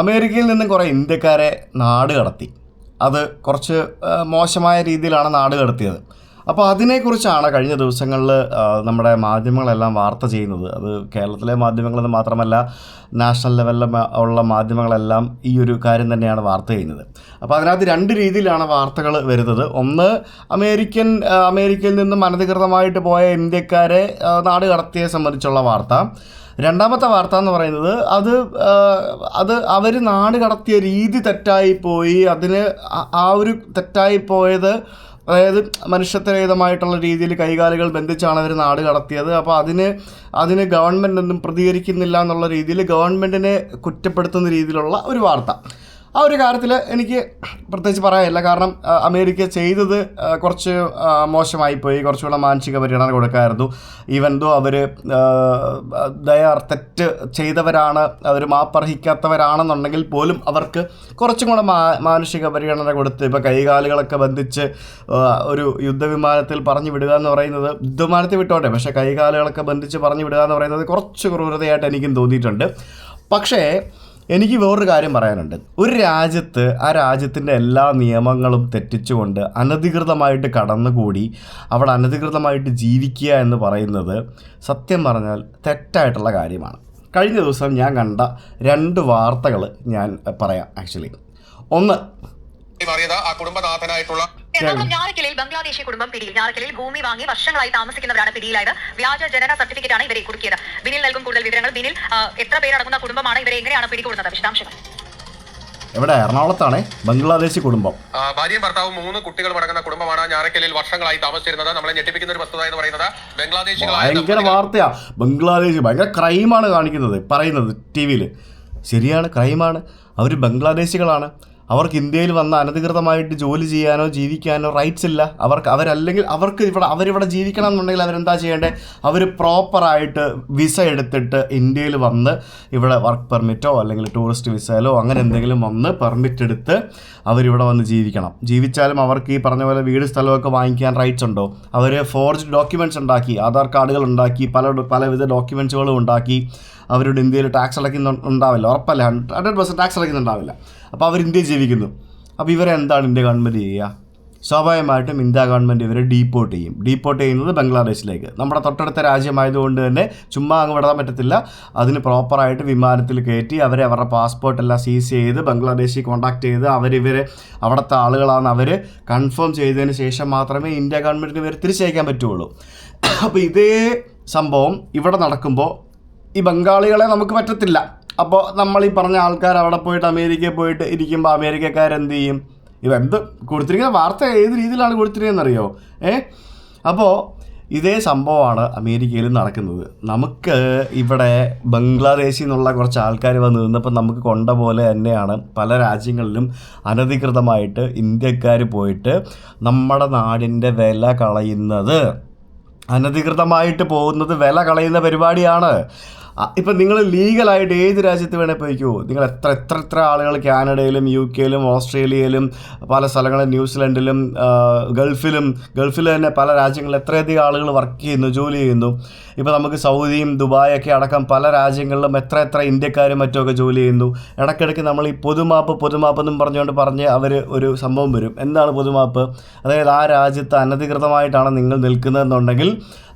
അമേരിക്കയിൽ നിന്നും കുറേ ഇന്ത്യക്കാരെ നാട് കടത്തി. അത് കുറച്ച് മോശമായ രീതിയിലാണ് നാട് കടത്തിയത്. അപ്പോൾ അതിനെക്കുറിച്ചാണ് കഴിഞ്ഞ ദിവസങ്ങളിൽ നമ്മുടെ മാധ്യമങ്ങളെല്ലാം വാർത്ത ചെയ്യുന്നത്. അത് കേരളത്തിലെ മാധ്യമങ്ങളെന്ന് മാത്രമല്ല നാഷണൽ ലെവലിലെ ഉള്ള മാധ്യമങ്ങളെല്ലാം ഈ ഒരു കാര്യം തന്നെയാണ് വാർത്ത ചെയ്യുന്നത്. അപ്പോൾ അതിനകത്ത് രണ്ട് രീതിയിലാണ് വാർത്തകൾ വരുന്നത്. ഒന്ന് അമേരിക്കൻ അമേരിക്കയിൽ നിന്നും അനധികൃതമായിട്ട് പോയ ഇന്ത്യക്കാരെ നാട് കടത്തിയെ സംബന്ധിച്ചുള്ള വാർത്ത. രണ്ടാമത്തെ വാർത്ത എന്ന് പറയുന്നത് അത് അത് അവർ നാട് കടത്തിയ രീതി തെറ്റായിപ്പോയി അതിന് ആ- ഒരു തെറ്റായി പോയത് അതായത് മനുഷ്യത്വരഹിതമായിട്ടുള്ള രീതിയിൽ കൈകാലുകൾ ബന്ധിച്ചാണ് അവർ നാട് കടത്തിയത്. അപ്പോൾ അതിന് അതിന് ഗവൺമെന്റ് ഒന്നും പ്രതികരിക്കുന്നില്ല എന്നുള്ള രീതിയിൽ ഗവൺമെന്റിനെ കുറ്റപ്പെടുത്തുന്ന രീതിയിലുള്ള ഒരു വാർത്ത. ആ ഒരു കാര്യത്തിൽ എനിക്ക് പ്രത്യേകിച്ച് പറയാനില്ല. കാരണം അമേരിക്ക ചെയ്തത് കുറച്ച് മോശമായി പോയി കുറച്ചുകൂടെ മാനസിക പരിഗണന കൊടുക്കായിരുന്നു. ഈവൻ ദോ അവർ ദയാർ തെറ്റ് ചെയ്തവരാണ് അവർ മാപ്പർഹിക്കാത്തവരാണെന്നുണ്ടെങ്കിൽ പോലും അവർക്ക് കുറച്ചും കൂടെ മാ മാനുഷിക പരിഗണന കൊടുത്ത് ഇപ്പോൾ കൈകാലുകളൊക്കെ ബന്ധിച്ച് ഒരു യുദ്ധവിമാനത്തിൽ പറഞ്ഞു വിടുക എന്ന് പറയുന്നത് യുദ്ധവിമാനത്തിൽ വിട്ടോട്ടെ. പക്ഷേ കൈകാലുകളൊക്കെ ബന്ധിച്ച് പറഞ്ഞു വിടുക എന്ന് പറയുന്നത് കുറച്ച് ക്രൂരതയായിട്ട് എനിക്കും തോന്നിയിട്ടുണ്ട്. പക്ഷേ എനിക്ക് വേറൊരു കാര്യം പറയാനുണ്ട്. ഒരു രാജ്യത്ത് ആ രാജ്യത്തിന്റെ എല്ലാ നിയമങ്ങളും തെറ്റിച്ചുകൊണ്ട് അനധികൃതമായിട്ട് കടന്നുകൂടി അവിടെ അനധികൃതമായിട്ട് ജീവിക്കുക എന്ന് പറയുന്നത് സത്യം പറഞ്ഞാൽ തെറ്റായിട്ടുള്ള കാര്യമാണ്. കഴിഞ്ഞ ദിവസം ഞാൻ കണ്ട രണ്ട് വാർത്തകൾ ഞാൻ പറയാം ആക്ച്വലി. ഒന്ന് ആ കുടുംബനാഥനായിട്ടുള്ള എറണാകുളം ഞാറക്കലിൽ ബംഗ്ലാദേശി കുടുംബം പിടിയിൽ. ഞാറക്കലിൽ ഭൂമി വാങ്ങി വർഷങ്ങളായി താമസിക്കുന്നവരാണ് പിടിയിലായത്. വ്യാജ ജനന സർട്ടിഫിക്കറ്റ് ആണ് ഇവരെ കുടുക്കിയത്. ബിനിൽ നൽകും കൂടുതൽ വിവരങ്ങൾ. ബിനിൽ എത്ര പേരടങ്ങുന്ന കുടുംബമാണ് ഇവരെ എങ്ങനെയാണ് പിടികൂടുന്നത്? വിശദാംശങ്ങൾ. എവിടെ? എറണാകുളത്താണ് ബംഗ്ലാദേശി കുടുംബം. ഭാര്യയും ഭർത്താവും മൂന്ന് കുട്ടികളും അടങ്ങുന്ന കുടുംബമാണ് ഞാറക്കലിൽ വർഷങ്ങളായി താമസിച്ചിരുന്നത്. നമ്മളെ ഞെട്ടിപ്പിക്കുന്ന ഒരു വസ്തുത എന്ന് പറയുന്നത് ബംഗ്ലാദേശി ഭയങ്കര വാർത്തയാ. ബംഗ്ലാദേശ് ഭയങ്കര ക്രൈമാണ് കാണിക്കുന്നത് പറയുന്നത് ടി വിയിൽ ശരിയാണ് ക്രൈമാണ്. അവർ ബംഗ്ലാദേശികളാണ്. അവർക്ക് ഇന്ത്യയിൽ വന്ന അനധികൃതമായിട്ട് ജോലി ചെയ്യാനോ ജീവിക്കാനോ റൈറ്റ്സ് ഇല്ല. അവർക്ക് അവരല്ലെങ്കിൽ അവർക്ക് ഇവിടെ അവരിവിടെ ജീവിക്കണം എന്നുണ്ടെങ്കിൽ അവരെന്താ ചെയ്യേണ്ടത് അവർ പ്രോപ്പറായിട്ട് വിസ എടുത്തിട്ട് ഇന്ത്യയിൽ വന്ന് ഇവിടെ വർക്ക് പെർമിറ്റോ അല്ലെങ്കിൽ ടൂറിസ്റ്റ് വിസയിലോ അങ്ങനെ എന്തെങ്കിലും വന്ന് പെർമിറ്റ് എടുത്ത് അവരിവിടെ വന്ന് ജീവിക്കണം. ജീവിച്ചാലും അവർക്ക് ഈ പറഞ്ഞ പോലെ വീട് സ്ഥലമൊക്കെ വാങ്ങിക്കാൻ റൈറ്റ്സ് ഉണ്ടോ? അവർ ഫോർജ് ഡോക്യുമെന്റ്സ് ഉണ്ടാക്കി ആധാർ കാർഡുകൾ ഉണ്ടാക്കി പല പലവിധ ഡോക്യുമെന്റ്സുകളും ഉണ്ടാക്കി. അവരുടെ ഇന്ത്യയിൽ ടാക്സ് അടയ്ക്കുന്നുണ്ടാവില്ല ഉറപ്പല്ല? ഹൺഡ്രഡ് പെർസെന്റ് ടാക്സ് അടയ്ക്കുന്നുണ്ടാവില്ല അപ്പോൾ അവർ ഇന്ത്യയിൽ ജീവിക്കുന്നു. അപ്പോൾ ഇവരെ എന്താണ് ഇന്ത്യ ഗവൺമെന്റ് ചെയ്യുക? സ്വാഭാവികമായിട്ടും ഇന്ത്യ ഗവൺമെന്റ് ഇവരെ ഡീപ്പോർട്ട് ചെയ്യും. ഡീപ്പോർട്ട് ചെയ്യുന്നത് ബംഗ്ലാദേശിലേക്ക്. നമ്മുടെ തൊട്ടടുത്ത രാജ്യമായതുകൊണ്ട് തന്നെ ചുമ്മാ അങ്ങ് വിടാൻ പറ്റത്തില്ല. അതിന് പ്രോപ്പറായിട്ട് വിമാനത്തിൽ കയറ്റി അവരെ അവരുടെ പാസ്പോർട്ട് എല്ലാം സീസ് ചെയ്ത് ബംഗ്ലാദേശിൽ കോൺടാക്ട് ചെയ്ത് അവരിവരെ അവിടുത്തെ ആളുകളാണ് അവർ കൺഫേം ചെയ്തതിന് ശേഷം മാത്രമേ ഇന്ത്യ ഗവൺമെന്റിന് ഇവർ തിരിച്ചയക്കാൻ പറ്റുള്ളൂ. അപ്പോൾ ഇതേ സംഭവം ഇവിടെ നടക്കുമ്പോൾ ഈ ബംഗാളികളെ നമുക്ക് പറ്റത്തില്ല. അപ്പോൾ നമ്മൾ ഈ പറഞ്ഞ ആൾക്കാർ അവിടെ പോയിട്ട് അമേരിക്കയിൽ പോയിട്ട് ഇരിക്കുമ്പോൾ അമേരിക്കക്കാരെന്ത് ചെയ്യും? ഇവ എന്ത് കൊടുത്തിരിക്കുന്ന വാർത്ത ഏത് രീതിയിലാണ് കൊടുത്തിരിക്കുന്നതെന്ന് അറിയോ ഏ? അപ്പോൾ ഇതേ സംഭവമാണ് അമേരിക്കയിൽ നടക്കുന്നത്. നമുക്ക് ഇവിടെ ബംഗ്ലാദേശിൽ നിന്നുള്ള കുറച്ച് ആൾക്കാർ വന്ന് നിന്നപ്പോൾ നമുക്ക് കൊണ്ട പോലെ തന്നെയാണ് പല രാജ്യങ്ങളിലും അനധികൃതമായിട്ട് ഇന്ത്യക്കാർ പോയിട്ട് നമ്മുടെ നാടിന്റെ വില കളയുന്നത്. അനധികൃതമായിട്ട് പോകുന്നത് വില കളയുന്ന പരിപാടിയാണ്. ഇപ്പം നിങ്ങൾ ലീഗലായിട്ട് ഏത് രാജ്യത്ത് വേണേൽ പോയിക്കോ നിങ്ങൾ എത്ര എത്ര എത്ര ആളുകൾ കാനഡയിലും യു കെയിലും ഓസ്ട്രേലിയയിലും പല സ്ഥലങ്ങളും ന്യൂസിലൻഡിലും ഗൾഫിലും ഗൾഫിൽ തന്നെ പല രാജ്യങ്ങളിൽ എത്രയധികം ആളുകൾ വർക്ക് ചെയ്യുന്നു ജോലി ചെയ്യുന്നു. ഇപ്പോൾ നമുക്ക് സൗദിയും ദുബായൊക്കെ അടക്കം പല രാജ്യങ്ങളിലും എത്ര എത്ര ഇന്ത്യക്കാരും മറ്റുമൊക്കെ ജോലി ചെയ്യുന്നു. ഇടയ്ക്കിടയ്ക്ക് നമ്മൾ ഈ പൊതുമാപ്പ് പൊതുമാപ്പ് എന്നും പറഞ്ഞുകൊണ്ട് പറഞ്ഞ് അവർ ഒരു സംഭവം വരും. എന്താണ് പൊതുമാപ്പ്? അതായത് ആ രാജ്യത്ത് അനധികൃതമായിട്ടാണ് നിങ്ങൾ നിൽക്കുന്നതെന്നുണ്ടെങ്കിൽ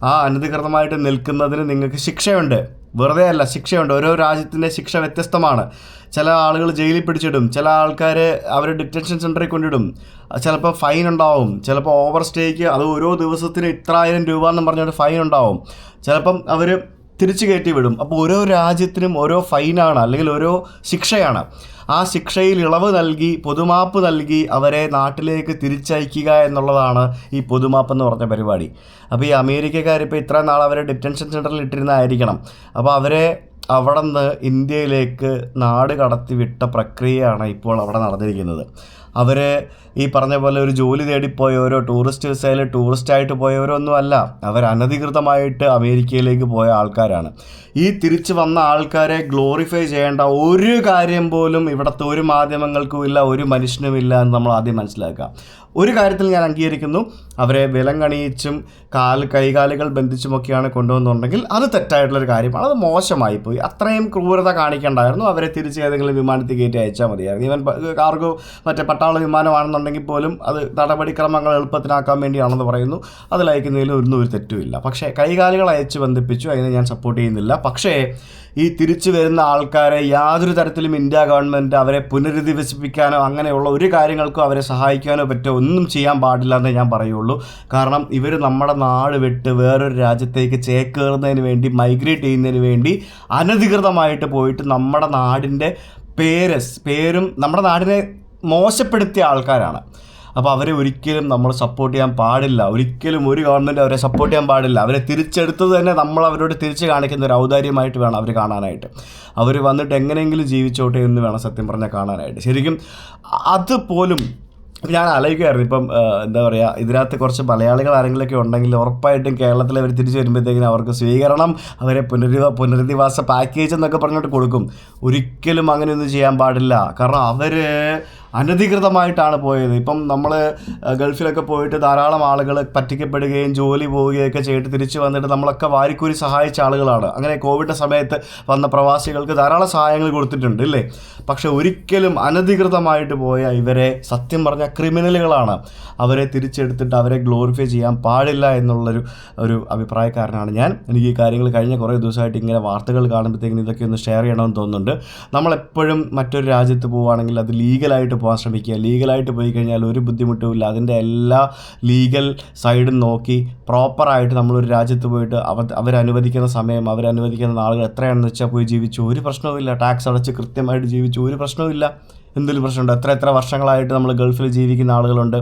ആ അനധികൃതമായിട്ട് നിൽക്കുന്നതിന് നിങ്ങൾക്ക് ശിക്ഷയുണ്ട്. വെറുതെ അല്ല ശിക്ഷയുണ്ട്. ഓരോ രാജ്യത്തിന്റെ ശിക്ഷ വ്യത്യസ്തമാണ്. ചില ആളുകൾ ജയിലിൽ പിടിച്ചിടും. ചില ആൾക്കാർ അവർ ഡിറ്റൻഷൻ സെന്ററിൽ കൊണ്ടിടും. ചിലപ്പോൾ ഫൈൻ ഉണ്ടാവും. ചിലപ്പോൾ ഓവർ സ്റ്റേക്ക് അത് ഓരോ ദിവസത്തിന് ഇത്രായിരം രൂപ എന്ന് പറഞ്ഞൊരു ഫൈൻ ഉണ്ടാവും. ചിലപ്പം അവർ തിരിച്ചു കയറ്റി വിടും. അപ്പോൾ ഓരോ രാജ്യത്തിനും ഓരോ ഫൈനാണ് അല്ലെങ്കിൽ ഓരോ ശിക്ഷയാണ്. ആ ശിക്ഷയിൽ ഇളവ് നൽകി പൊതുമാപ്പ് നൽകി അവരെ നാട്ടിലേക്ക് തിരിച്ചയക്കുക എന്നുള്ളതാണ് ഈ പൊതുമാപ്പ് എന്ന് പറഞ്ഞ പരിപാടി. അപ്പോൾ ഈ അമേരിക്കക്കാരിപ്പോൾ ഇത്ര നാൾ അവരെ ഡിറ്റൻഷൻ സെന്ററിൽ ഇട്ടിരുന്നായിരിക്കണം. അപ്പോൾ അവരെ അവിടെ നിന്ന് ഇന്ത്യയിലേക്ക് നാട് കടത്തി വിട്ട പ്രക്രിയയാണ് ഇപ്പോൾ അവിടെ നടന്നിരിക്കുന്നത്. അവരെ ഈ പറഞ്ഞ പോലെ ഒരു ജോലി തേടിപ്പോയവരോ ടൂറിസ്റ്റ് വിസയിൽ ടൂറിസ്റ്റായിട്ട് പോയവരോ ഒന്നും അല്ല. അവർ അനധികൃതമായിട്ട് അമേരിക്കയിലേക്ക് പോയ ആൾക്കാരാണ്. ഈ തിരിച്ചു വന്ന ആൾക്കാരെ ഗ്ലോറിഫൈ ചെയ്യേണ്ട ഒരു കാര്യം പോലും ഇവിടുത്തെ ഒരു മാധ്യമങ്ങൾക്കും ഇല്ല ഒരു മനുഷ്യനും ഇല്ല എന്ന് നമ്മൾ ആദ്യം മനസ്സിലാക്കുക. ഒരു കാര്യത്തിൽ ഞാൻ അംഗീകരിക്കുന്നു. അവരെ വിലങ്ങണിയിച്ചും കാൽ കൈകാലുകൾ ബന്ധിച്ചുമൊക്കെയാണ് കൊണ്ടുവന്നുണ്ടെങ്കിൽ അത് തെറ്റായിട്ടുള്ളൊരു കാര്യമാണ്. അത് മോശമായി പോയി അത്രയും ക്രൂരത കാണിക്കേണ്ടായിരുന്നു. അവരെ തിരിച്ച് ഏതെങ്കിലും വിമാനത്തിൽ കയറ്റി അയച്ചാൽ മതിയായിരുന്നു. ഇവൻ കാർഗോ മറ്റേ പട്ടാള വിമാനമാണെന്നുണ്ടെങ്കിൽ പോലും അത് നടപടിക്രമങ്ങൾ എളുപ്പത്തിനാക്കാൻ വേണ്ടിയാണെന്ന് പറയുന്നു. അതിൽ ഒന്നും ഒരു തെറ്റുമില്ല പക്ഷേ കൈകാലുകൾ അയച്ച് ബന്ധിപ്പിച്ചു. അതിനെ ഞാൻ സപ്പോർട്ട് ചെയ്യുന്നില്ല. പക്ഷേ ഈ തിരിച്ചു വരുന്ന ആൾക്കാരെ യാതൊരു തരത്തിലും ഇന്ത്യ ഗവൺമെന്റ് അവരെ പുനരധിവസിപ്പിക്കാനോ അങ്ങനെയുള്ള ഒരു കാര്യങ്ങൾക്കോ അവരെ സഹായിക്കാനോ പറ്റോ ഒന്നും ചെയ്യാൻ പാടില്ല എന്നേ ഞാൻ പറയുള്ളൂ. കാരണം ഇവർ നമ്മുടെ നാട് വിട്ട് വേറൊരു രാജ്യത്തേക്ക് ചേക്കേറുന്നതിന് വേണ്ടി മൈഗ്രേറ്റ് ചെയ്യുന്നതിന് വേണ്ടി അനധികൃതമായിട്ട് പോയിട്ട് നമ്മുടെ നാടിന്റെ പേര് പേരും നമ്മുടെ നാടിനെ മോശപ്പെടുത്തിയ ആൾക്കാരാണ്. അപ്പോൾ അവരെ ഒരിക്കലും നമ്മൾ സപ്പോർട്ട് ചെയ്യാൻ പാടില്ല. ഒരിക്കലും ഒരു ഗവൺമെന്റ് അവരെ സപ്പോർട്ട് ചെയ്യാൻ പാടില്ല. അവരെ തിരിച്ചെടുത്തത് തന്നെ നമ്മൾ അവരോട് തിരിച്ച് കാണിക്കുന്ന ഒരു ഔദാര്യമായിട്ട് വേണം അവർ കാണാനായിട്ട്. അവർ വന്നിട്ട് എങ്ങനെയെങ്കിലും ജീവിച്ചോട്ടെ എന്ന് വേണം സത്യം പറഞ്ഞാൽ കാണാനായിട്ട്. ശരിക്കും അതുപോലും ഞാൻ ആലോചിക്കുമായിരുന്നു ഇപ്പം എന്താ പറയുക ഇതിനകത്ത് കുറച്ച് മലയാളികൾ ആരെങ്കിലുമൊക്കെ ഉണ്ടെങ്കിൽ ഉറപ്പായിട്ടും കേരളത്തിൽ അവർ തിരിച്ചു വരുമ്പോഴത്തേക്കിനും അവർക്ക് സ്വീകരണം അവരെ പുനരധിവ പുനരധിവാസ പാക്കേജ് എന്നൊക്കെ പറഞ്ഞിട്ട് കൊടുക്കും. ഒരിക്കലും അങ്ങനെയൊന്നും ചെയ്യാൻ പാടില്ല. കാരണം അവർ അനധികൃതമായിട്ടാണ് പോയത്. ഇപ്പം നമ്മൾ ഗൾഫിലൊക്കെ പോയിട്ട് ധാരാളം ആളുകൾ പറ്റിക്കപ്പെടുകയും ജോലി പോവുകയൊക്കെ ചെയ്തിട്ട് തിരിച്ചു വന്നിട്ട് നമ്മളൊക്കെ വാരിക്കൂരി സഹായിച്ച ആളുകളാണ്. അങ്ങനെ കോവിഡ് സമയത്ത് വന്ന പ്രവാസികൾക്ക് ധാരാളം സഹായങ്ങൾ കൊടുത്തിട്ടുണ്ട് ഇല്ലേ? പക്ഷെ ഒരിക്കലും അനധികൃതമായിട്ട് പോയ ഇവരെ സത്യം പറഞ്ഞ ക്രിമിനലുകളാണ് അവരെ തിരിച്ചെടുത്തിട്ട് അവരെ ഗ്ലോറിഫൈ ചെയ്യാൻ പാടില്ല എന്നുള്ളൊരു ഒരു അഭിപ്രായക്കാരനാണ് ഞാൻ. എനിക്ക് ഈ കാര്യങ്ങൾ കഴിഞ്ഞ കുറേ ദിവസമായിട്ട് ഇങ്ങനെ വാർത്തകൾ കാണുമ്പോഴത്തേക്കും ഇതൊക്കെ ഒന്ന് ഷെയർ ചെയ്യണമെന്ന് തോന്നുന്നുണ്ട്. നമ്മളെപ്പോഴും മറ്റൊരു രാജ്യത്ത് പോവുകയാണെങ്കിൽ അത് ലീഗലായിട്ട് പോകാൻ ശ്രമിക്കുക. ലീഗലായിട്ട് പോയി കഴിഞ്ഞാൽ ഒരു ബുദ്ധിമുട്ടുമില്ല അതിന്റെ എല്ലാ ലീഗൽ സൈഡും നോക്കി പ്രോപ്പറായിട്ട് നമ്മളൊരു രാജ്യത്ത് പോയിട്ട് അവർ അവരനുവദിക്കുന്ന സമയം അവരനുവദിക്കുന്ന നാളുകൾ എത്രയാണെന്ന് വെച്ചാൽ പോയി ജീവിച്ചു. ഒരു പ്രശ്നവുമില്ല ടാക്സ് അടച്ച് കൃത്യമായിട്ട് ജീവിച്ചു. ഒരു പ്രശ്നവുമില്ല എന്തെങ്കിലും പ്രശ്നമുണ്ട്? എത്ര എത്ര വർഷങ്ങളായിട്ട് നമ്മൾ ഗൾഫിൽ ജീവിക്കുന്ന ആളുകളുണ്ട്.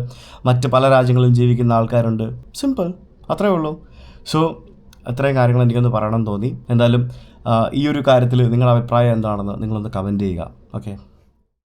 മറ്റ് പല രാജ്യങ്ങളിലും ജീവിക്കുന്ന ആൾക്കാരുണ്ട്. സിമ്പിൾ. അത്രേ ഉള്ളൂ. സോ അത്രയും കാര്യങ്ങൾ എനിക്കൊന്ന് പറയണം തോന്നി. എന്തായാലും ഈ ഒരു കാര്യത്തിൽ നിങ്ങളുടെ അഭിപ്രായം എന്താണെന്ന് നിങ്ങളൊന്ന് കമന്റ് ചെയ്യുക. ഓക്കെ.